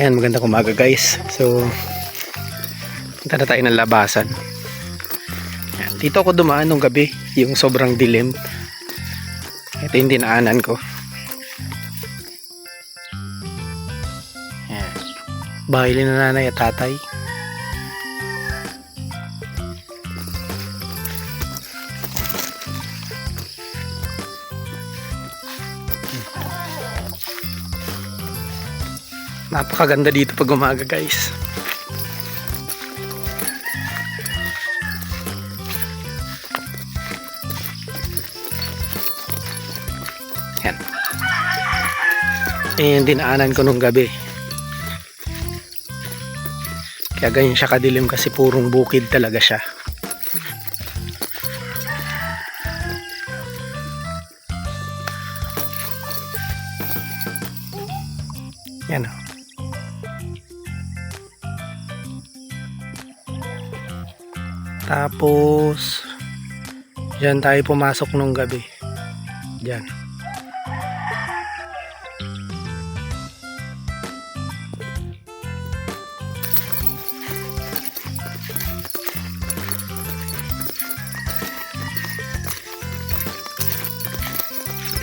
Ayan, magandang umaga guys. So, punta na tayo ng labasan. Ayan, dito ako dumaan nung gabi, yung sobrang dilim. Ito yung dinaanan ko. Ayan. Bahay ni nanay at tatay. Napakaganda dito pag umaga guys. Yan. Ayan dinaanan ko nung gabi. Kaya ganyan siya kadilim kasi purong bukid talaga siya. Tapos, dyan tayo pumasok nung gabi. Dyan.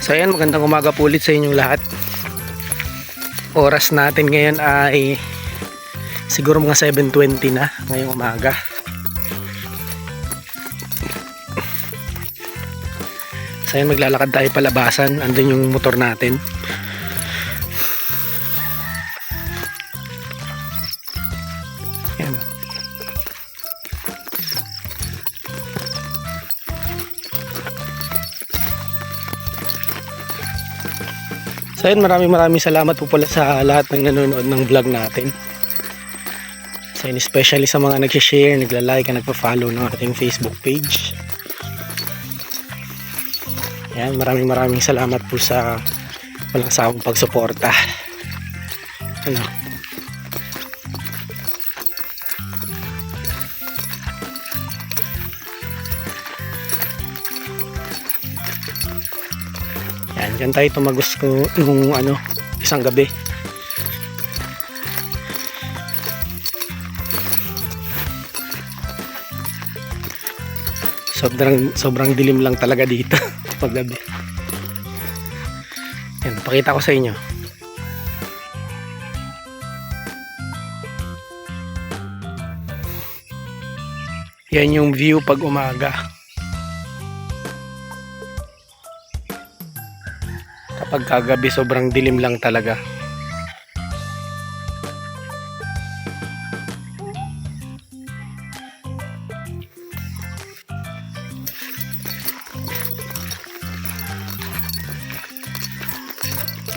So ayan, magandang umaga po ulit sa inyong lahat. Oras natin ngayon ay siguro mga 7.20 na ngayong umaga. So maglalakad tayo palabasan. Andun yung motor natin. Ayan. So ayun, maraming maraming salamat po pala sa lahat ng nanonood ng vlog natin. So yun, especially sa mga nag-share, nagla-like, at nagpa-follow ng ating Facebook page. Yan, maraming maraming salamat po sa walang sawang pagsuporta. Ano? Yan, dyan tayo tumagos ko nung ano, isang gabi. Sobrang, sobrang dilim lang talaga dito pag gabi. Yan, pakita ko sa inyo. Yan yung view pag umaga. Kapag kagabi sobrang dilim lang talaga.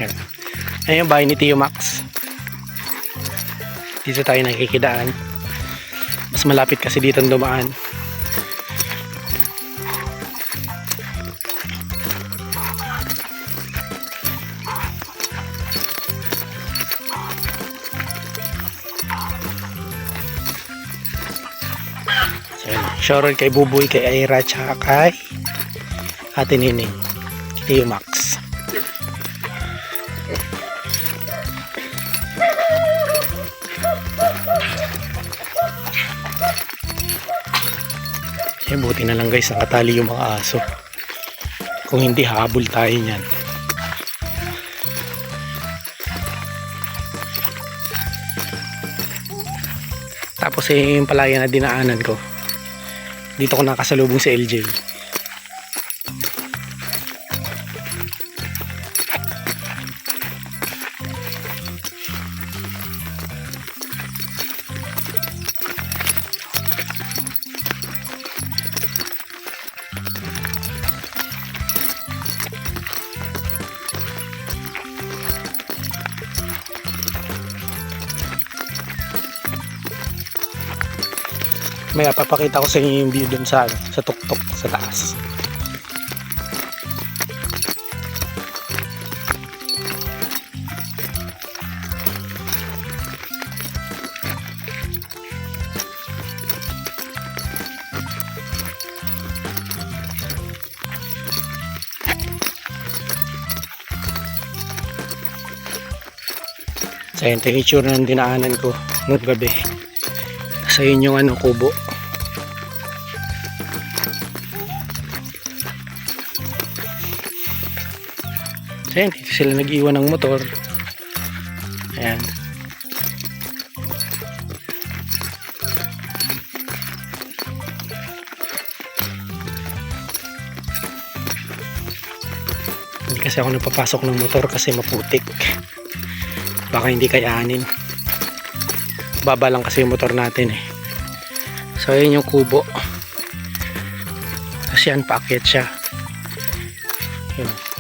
Yan. Ayan yung bahay ni Tio Max. Dito tayo nakikidaan. Mas malapit kasi dito dumaan. So, yun. Shoutout kay Buboy, kay Aira, tsaka kay Ate Nining. Tio Max. Eh, buti na lang guys, nakatali yung mga aso. Kung hindi, habol tayo niyan. Tapos eh, yung palaya na dinaanan ko. Dito ko nakasalubong si LJ. mamaya papakita ko sa inyo yung view dun sa, ano, sa tuktok sa taas So, ayun, ito yung ng dinaanan ko noong gabi. Sa inyong ano, kubo. So yan, dito sila nag-iwan ng motor. Ayan. Hindi kasi ako napapasok ng motor kasi maputik. Baka hindi kayanin. Baba lang kasi yung motor natin eh. So ayan yung kubo. Kasi yan, paakyat siya. Yun.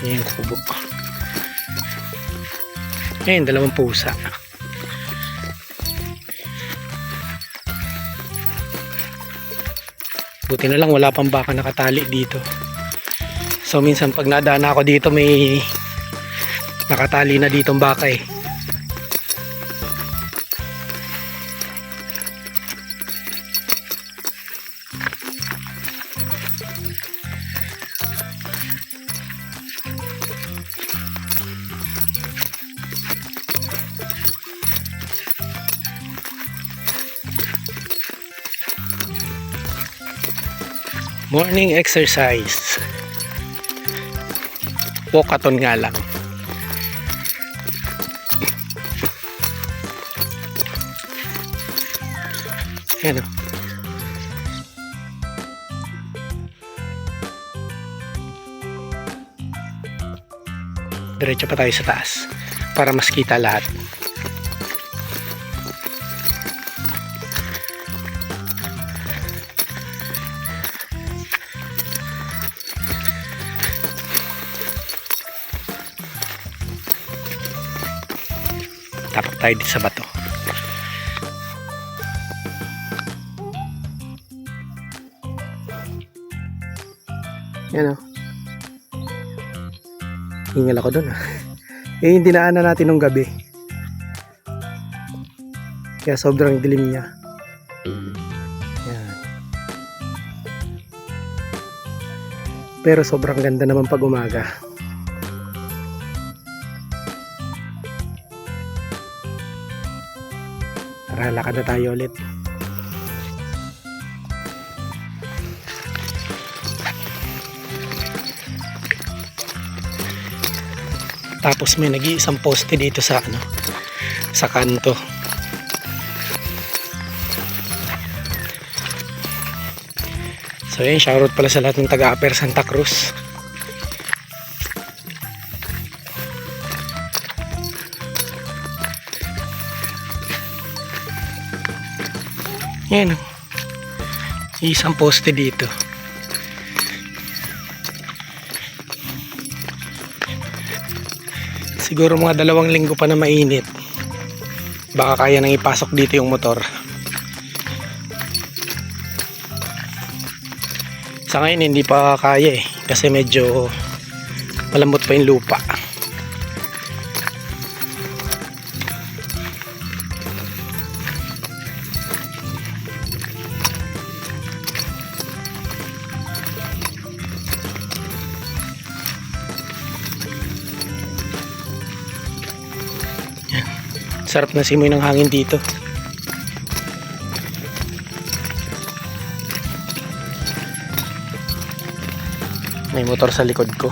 Yan yung kubo. Ayan, dalawang pusa. Buti na lang wala pang baka nakatali dito. So minsan pag nadaan ako dito may nakatali na ditong baka eh. Morning exercise. Walkathon nga lang. Ayan o. Diretso pa tayo sa taas para mas kita lahat. Tapak tayo dito sa bato. Yan o. Hingal ako dun ah. Eh, yung dinaanan natin nung gabi. Kaya sobrang dilim niya. Yan. Pero sobrang ganda naman pag umaga. Tara, lakad na tayo ulit. Tapos may nag-iisang poste dito sa ano, sa kanto. So yun, shoutout pala sa lahat ng taga-Aper Santa Cruz. Yan. Isang poste dito. Siguro mga dalawang linggo pa na mainit. Baka kaya nang ipasok dito yung motor. Sa ngayon hindi pa kaya eh. Kasi medyo malambot pa yung lupa. Sarap na simoy ng hangin dito. May motor sa likod ko.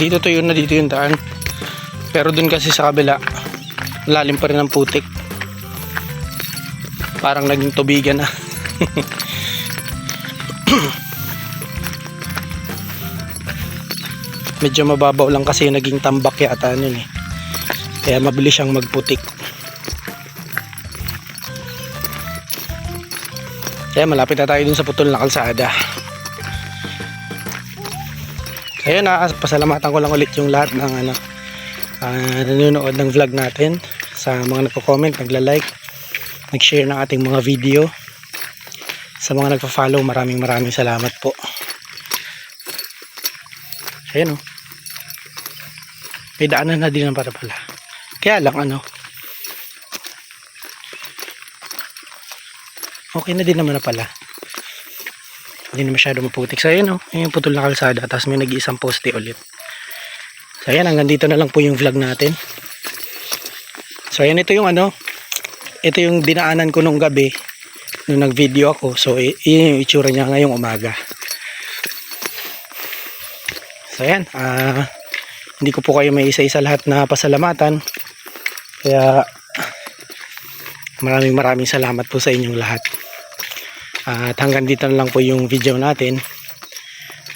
Dito to yun na dito yung daan. Pero dun kasi sa kabila, lalim pa rin ang putik. Parang naging tubigan na. medyo mababaw lang kasi yung naging tambak yata nun eh kaya mabilis siyang magputik kaya malapit na tayo dun sa putol na kalsada ayun na pasalamatan ko lang ulit yung lahat ng ano ah, nanonood ng vlog natin. Sa mga nagko-comment, nagla-like nag-share ng ating mga video. Sa mga nagpa-follow maraming maraming salamat po. Ayun oh. May daanan na din ang para pala. Kaya lang ano okay na din naman na pala hindi na masyado maputik. So ayun oh. Ayun yung putol na kalsada tapos may nag-iisang poste ulit. So ayan hanggang dito na lang po yung vlog natin. So ayan ito yung ano ito yung dinaanan ko nung gabi nung nag video ako. So yun yung itsura niya ngayong umaga. So ayan ah hindi ko po kayo may isa-isa lahat na pasalamatan. Kaya maraming maraming salamat po sa inyong lahat at hanggang dito na lang po yung video natin.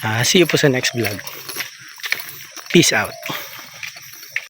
Ah, see you po sa next vlog. Peace out